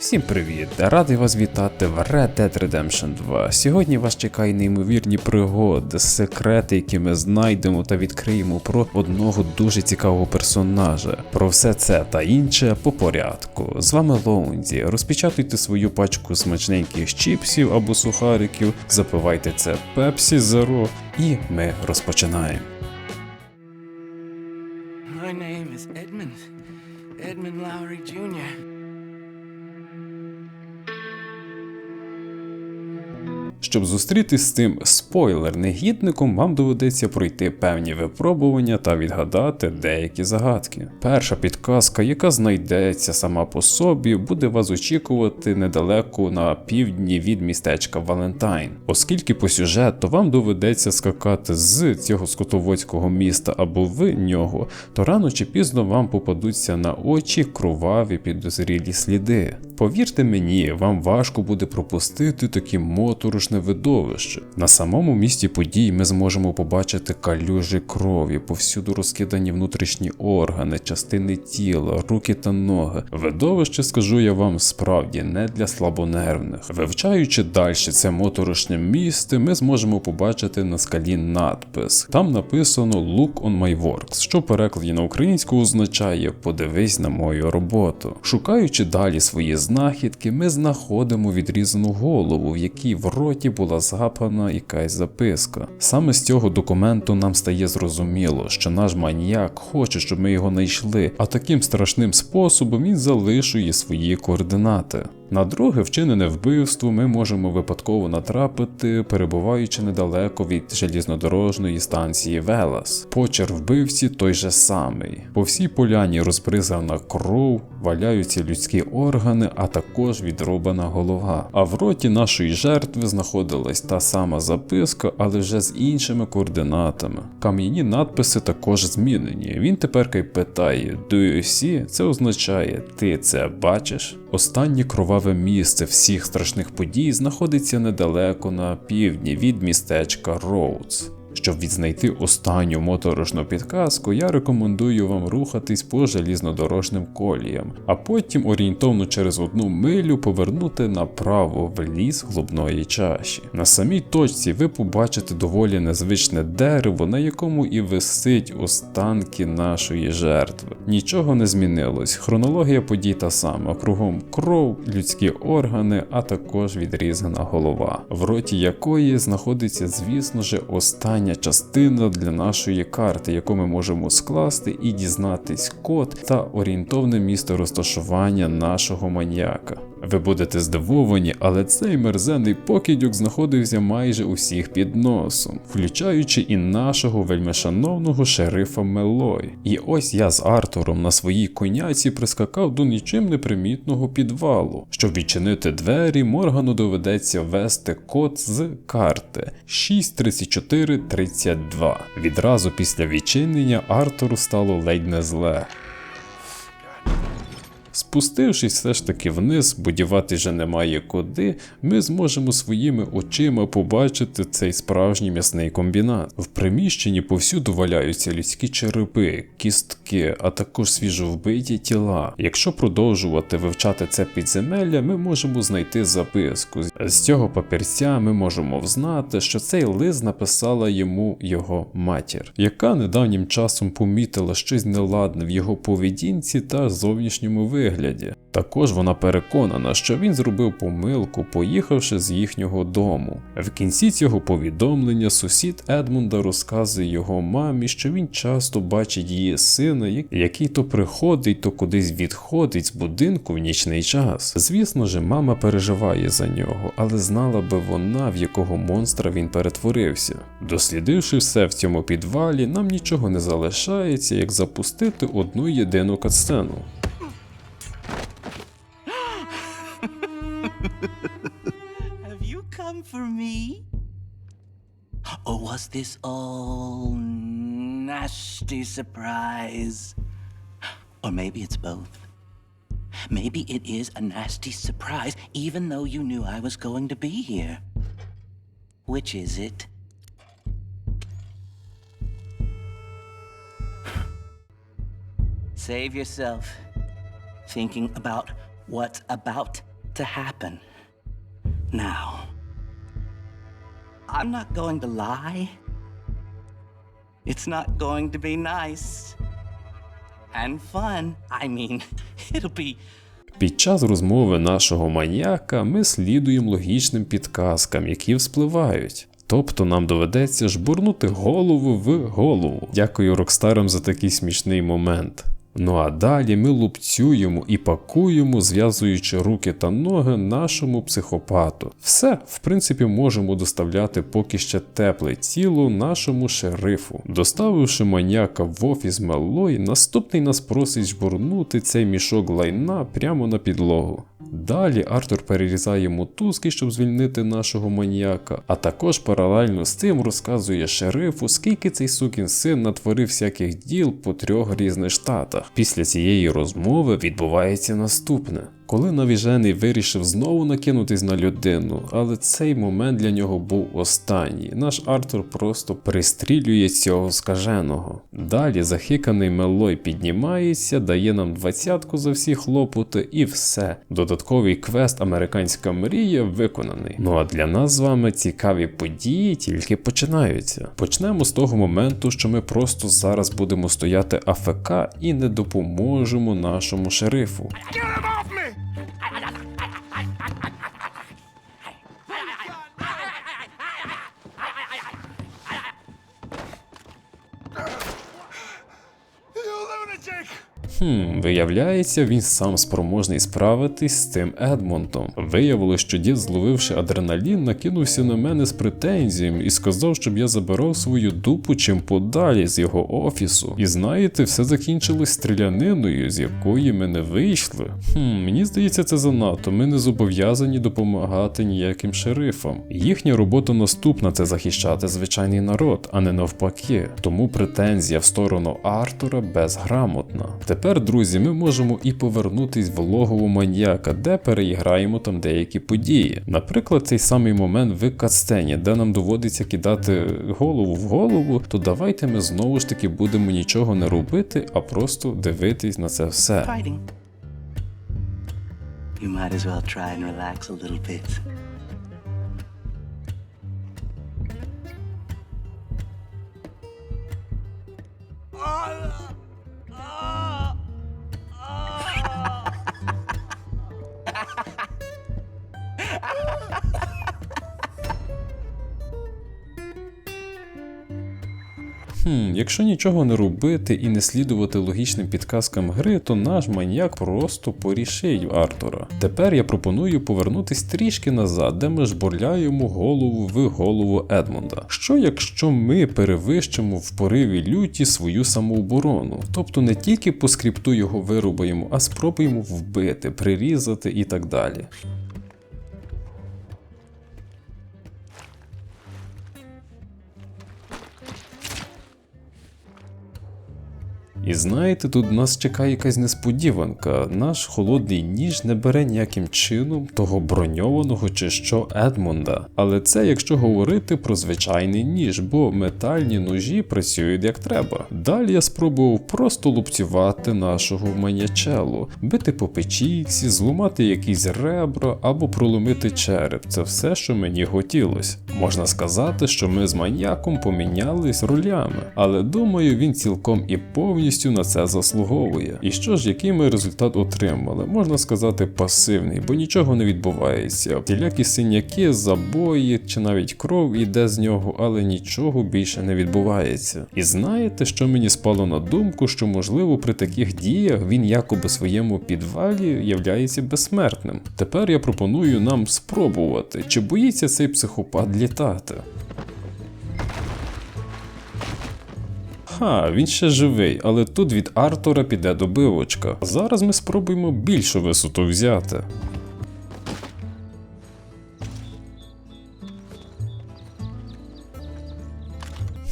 Всім привіт! Радий вас вітати в Red Dead Redemption 2. Сьогодні вас чекає неймовірні пригоди, секрети, які ми знайдемо та відкриємо про одного дуже цікавого персонажа. Про все це та інше по порядку. З вами Лоунзі. Розпечатуйте свою пачку смачненьких чіпсів або сухариків, запивайте це Pepsi Zero і ми розпочинаємо. My name is Edmund. Edmund Lowry Jr. Щоб зустрітись з цим спойлер-негідником, вам доведеться пройти певні випробування та відгадати деякі загадки. Перша підказка, яка знайдеться сама по собі, буде вас очікувати недалеко на півдні від містечка Валентайн. Оскільки по сюжету вам доведеться скакати з цього скотоводського міста або в нього, то рано чи пізно вам попадуться на очі кроваві підозрілі сліди. Повірте мені, вам важко буде пропустити такі моторошне видовище. На самому місці подій ми зможемо побачити калюжі крові, повсюду розкидані внутрішні органи, частини тіла, руки та ноги. Видовище, скажу я вам, справді не для слабонервних. Вивчаючи далі це моторошне місце, ми зможемо побачити на скалі надпис. Там написано Look on my works, що перекладі на українську означає Подивись на мою роботу. Шукаючи далі свої знахідки, ми знаходимо відрізану голову, в якій в роті була згапана якась записка. Саме з цього документу нам стає зрозуміло, що наш маніяк хоче, щоб ми його знайшли, а таким страшним способом він залишує свої координати. На друге вчинене вбивство ми можемо випадково натрапити, перебуваючи недалеко від желізнодорожної станції Велас. Почер вбивці той же самий. По всій поляні розбризана кров, валяються людські органи, а також відрубана голова. А в роті нашої жертви знаходилась та сама записка, але вже з іншими координатами. Кам'яні надписи також змінені. Він тепер питає: Do you see? Це означає ти це бачиш? Останнє кроваве місце всіх страшних подій знаходиться недалеко на півдні від містечка Роудс. Щоб відзнайти останню моторошну підказку, я рекомендую вам рухатись по желізнодорожним коліям, а потім орієнтовно через одну милю повернути направо в ліс глубної чаші. На самій точці ви побачите доволі незвичне дерево, на якому і висить останки нашої жертви. Нічого не змінилось. Хронологія подій та сама: кругом кров, людські органи, а також відрізана голова, в роті якої знаходиться, звісно ж, остання частина для нашої карти, яку ми можемо скласти і дізнатись код та орієнтовне місце розташування нашого маніяка. Ви будете здивовані, але цей мерзенний покидьок знаходився майже усіх під носом, включаючи і нашого вельмишановного шерифа Мелой. І ось я з Артуром на своїй коняці прискакав до нічим непримітного підвалу. Щоб відчинити двері, Моргану доведеться ввести код з карти 63432. Відразу після відчинення Артуру стало ледь не зле. Спустившись все ж таки вниз, бо дівати вже немає куди, ми зможемо своїми очима побачити цей справжній м'ясний комбінат. В приміщенні повсюду валяються людські черепи, кістки, а також свіжовбиті тіла. Якщо продовжувати вивчати це підземелля, ми можемо знайти записку. З цього папірця ми можемо взнати, що цей лист написала йому його матір, яка недавнім часом помітила щось неладне в його поведінці та зовнішньому вигляді вигляді. Також вона переконана, що він зробив помилку, поїхавши з їхнього дому. В кінці цього повідомлення сусід Едмунда розказує його мамі, що він часто бачить її сина, який то приходить, то кудись відходить з будинку в нічний час. Звісно ж, мама переживає за нього, але знала би вона, в якого монстра він перетворився. Дослідивши все в цьому підвалі, нам нічого не залишається, як запустити одну єдину катсцену. Have you come for me? Or was this all nasty surprise? Or maybe it's both. Maybe it is a nasty surprise, even though you knew I was going to be here. Which is it? Save yourself thinking about what's about to happen. Now, I'm not going to lie. It's not going to be nice and fun. I mean, it'll be Під час розмови нашого маніяка ми слідуємо логічним підказкам, які вспливають. Тобто нам доведеться жбурнути голову в голову. Дякую Рокстарам за такий смішний момент. Ну а далі ми лупцюємо і пакуємо, зв'язуючи руки та ноги нашому психопату. Все, в принципі, можемо доставляти поки ще тепле тіло нашому шерифу. Доставивши маньяка в офіс Меллой, наступний нас просить жбурнути цей мішок лайна прямо на підлогу. Далі Артур перерізає мотузки, щоб звільнити нашого маніяка, а також паралельно з цим розказує шерифу, скільки цей сукін син натворив всяких діл по трьох різних штатах. Після цієї розмови відбувається наступне. Коли навіжений вирішив знову накинутись на людину, але цей момент для нього був останній. Наш Артур просто пристрілює цього скаженого. Далі захиканий Мелой піднімається, дає нам двадцятку за всі хлопоти і все. Додатковий квест Американська мрія виконаний. Ну а для нас з вами цікаві події тільки починаються. Почнемо з того моменту, що ми просто зараз будемо стояти АФК і не допоможемо нашому шерифу. Хм, виявляється, він сам спроможний справитись з цим Едмонтом. Виявилось, що дід, зловивши адреналін, накинувся на мене з претензіями і сказав, щоб я забирав свою дупу чим подалі з його офісу. І знаєте, все закінчилось стріляниною, з якої ми не вийшли. Хм, мені здається, це занадто. Ми не зобов'язані допомагати ніяким шерифам. Їхня робота наступна це захищати звичайний народ, а не навпаки. Тому претензія в сторону Артура безграмотна. Тепер, друзі, ми можемо і повернутись в логово маньяка, де переіграємо там деякі події. Наприклад, цей самий момент в катсцені, де нам доводиться кидати голову в голову, то давайте ми знову ж таки будемо нічого не робити, а просто дивитись на це все. You might as well try and relax a little bit. Хм, якщо нічого не робити і не слідувати логічним підказкам гри, то наш маньяк просто порішив Артура. Тепер я пропоную повернутись трішки назад, де ми жбурляємо голову в голову Едмонда. Що якщо ми перевищимо в пориві люті свою самооборону? Тобто не тільки по скрипту його вирубаємо, а спробуємо вбити, прирізати і так далі. І знаєте, тут нас чекає якась несподіванка. Наш холодний ніж не бере ніяким чином того броньованого чи що Едмонда. Але це якщо говорити про звичайний ніж, бо метальні ножі працюють як треба. Далі я спробував просто лупцювати нашого манячелу, бити по печійці, зламати якісь ребра або проломити череп. Це все, що мені хотілося. Можна сказати, що ми з маньяком помінялись ролями, але думаю, він цілком і повністю на це заслуговує. І що ж, який ми результат отримали? Можна сказати, пасивний, бо нічого не відбувається. Тілякі синяки, забої чи навіть кров іде з нього, але нічого більше не відбувається. І знаєте, що мені спало на думку, що можливо при таких діях він якоби своєму підвалі являється безсмертним. Тепер я пропоную нам спробувати, чи боїться цей психопат літати. Ха, він ще живий, але тут від Артура піде добивочка. Зараз ми спробуємо більшу висоту взяти.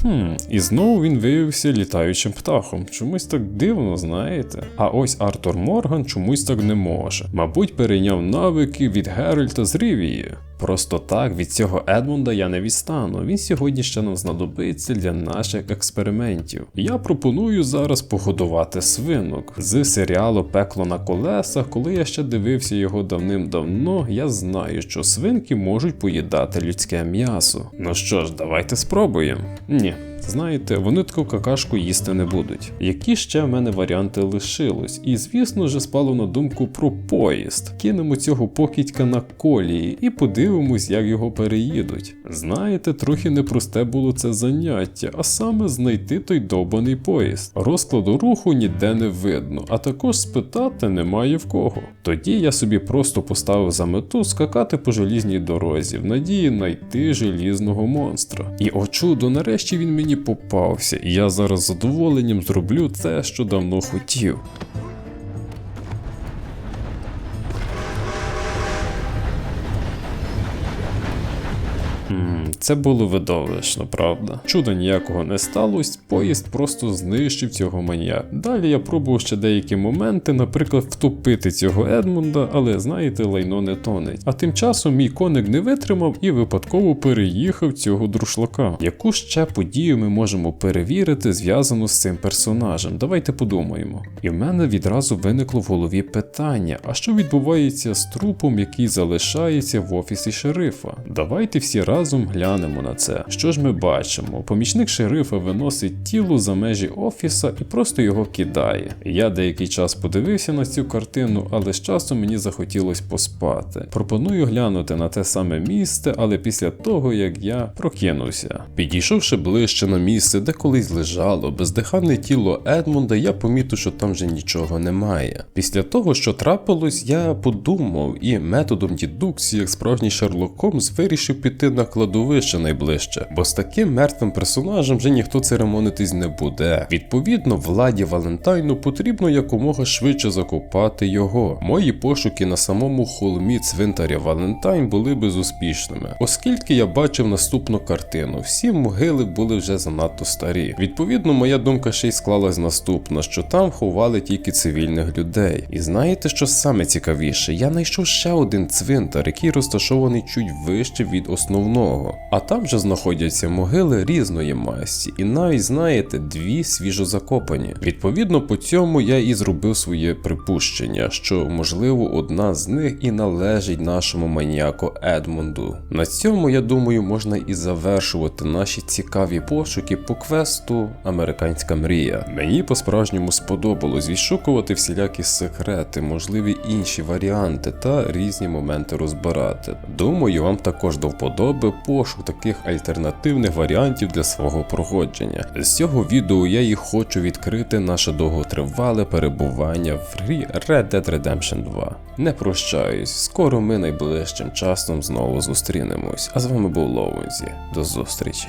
Хм, і знову він виявився літаючим птахом. Чомусь так дивно, знаєте. А ось Артур Морган чомусь так не може. Мабуть, перейняв навики від Геральта з Рівії. Просто так від цього Едмунда я не відстану. Він сьогодні ще нам знадобиться для наших експериментів. Я пропоную зараз погодувати свинок з серіалу Пекло на колесах. Коли я ще дивився його давним-давно, я знаю, що свинки можуть поїдати людське м'ясо. Ну що ж, давайте спробуємо. Ні. Знаєте, вони таку какашку їсти не будуть. Які ще в мене варіанти лишилось? І звісно ж спало на думку про поїзд. Кинемо цього покидька на колії і подивимось, як його переїдуть. Знаєте, трохи непросте було це заняття, а саме знайти той довбаний поїзд. Розкладу руху ніде не видно, а також спитати немає в кого. Тоді я собі просто поставив за мету скакати по желізній дорозі, в надії знайти желізного монстра. І о чудо, нарешті він мені попався, і я зараз задоволенням зроблю те, що давно хотів. М, Це було видовищно, правда. Чуда ніякого не сталося, поїзд просто знищив цього маніяка. Далі я пробував ще деякі моменти, наприклад, втопити цього Едмунда, але знаєте, лайно не тонеть. А тим часом мій коник не витримав і випадково переїхав цього друшлака. Яку ще подію ми можемо перевірити, зв'язану з цим персонажем? Давайте подумаємо. І в мене відразу виникло в голові питання: а що відбувається з трупом, який залишається в офісі шерифа? Давайте всі разом глянемо на це. Що ж ми бачимо? Помічник шерифа виносить тіло за межі офіса і просто його кидає. Я деякий час подивився на цю картину, але з часом мені захотілося поспати. Пропоную глянути на те саме місце, але після того як я прокинувся. Підійшовши ближче на місце, де колись лежало бездиханне тіло Едмунда, я помітив, що там вже нічого немає. Після того, що трапилось, я подумав і методом дедукції, як справжній Шерлок Холмс, вирішив піти на кладовище найближче, бо з таким мертвим персонажем вже ніхто церемонитись не буде. Відповідно, владі Валентайну потрібно якомога швидше закопати його. Мої пошуки на самому холмі цвинтаря Валентайн були безуспішними, оскільки я бачив наступну картину. Всі могили були вже занадто старі. Відповідно, моя думка ще й склалась наступна, що там ховали тільки цивільних людей. І знаєте, що саме цікавіше? Я знайшов ще один цвинтар, який розташований чуть вище від основного. А там вже знаходяться могили різної масті, і навіть знаєте, дві свіжозакопані. Відповідно, по цьому я і зробив своє припущення, що можливо одна з них і належить нашому маніяку Едмунду. На цьому, я думаю, можна і завершувати наші цікаві пошуки по квесту Американська мрія. Мені по-справжньому сподобалось відшукувати всілякі секрети, можливі інші варіанти та різні моменти розбирати. Думаю, вам також до вподоби пошук таких альтернативних варіантів для свого проходження. З цього відео я і хочу відкрити наше довготривале перебування в грі Red Dead Redemption 2. Не прощаюсь, скоро ми найближчим часом знову зустрінемось. А з вами був Лоунзі. До зустрічі.